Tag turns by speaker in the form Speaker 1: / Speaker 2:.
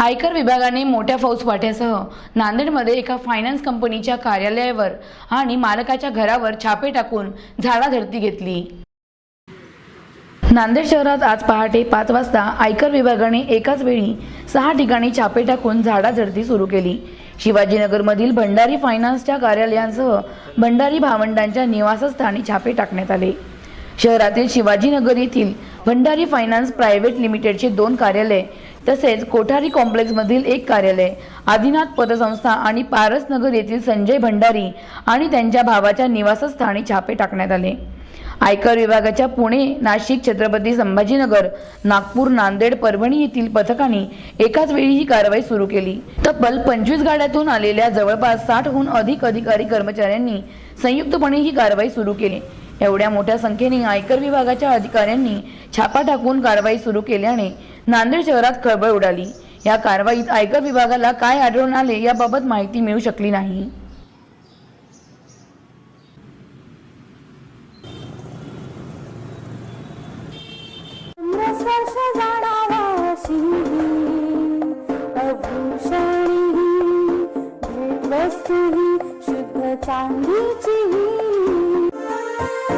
Speaker 1: आयकर विभागाने मोठ्या फौजफाट्यासह नांदेडमध्ये एका फायनान्स कंपनीच्या कार्यालयावर आणि मालकाच्या घरावर छापे टाकून झाडाझडती घेतली. नांदेड शहरात आज पहाटे पाच वाजता आयकर विभागाने एकाच वेळी सहा ठिकाणी छापे टाकून झाडाझडती सुरू केली. शिवाजीनगरमधील भंडारी फायनान्सच्या कार्यालयांसह भंडारी भावंडांच्या निवासस्थानी छापे टाकण्यात आले. शहरातील शिवाजीनगर येथील भंडारी फायनान्स प्रायव्हेट लिमिटेडचे दोन कार्यालय तसेच कोठारी कॉम्प्लेक्समधील एक कार्यालय आदिनाथ पतसंस्था आणि पारसनगर येथील संजय भंडारी आणि त्यांच्या भावाच्या निवासस्थानी छापे टाकण्यात आले. आयकर विभागाच्या पुणे नाशिक छत्रपती संभाजीनगर नागपूर नांदेड परभणी येथील पथकांनी एकाच वेळी ही कारवाई सुरू केली. तब्बल पंचवीस गाड्यातून आलेल्या जवळपास साठहून अधिक अधिकारी कर्मचाऱ्यांनी संयुक्तपणे ही कारवाई सुरू केली. एवढ्या मोठ्या संख्येने आयकर विभागाच्या अधिकाऱ्यांनी छापा टाकून कारवाई सुरू केल्याने नांदेड शहरात खळबळ उडाली. या कारवाईत आयकर विभागाला काय आढळून आले याबाबत माहिती मिळू शकली नाही.
Speaker 2: शुद्ध चांदीची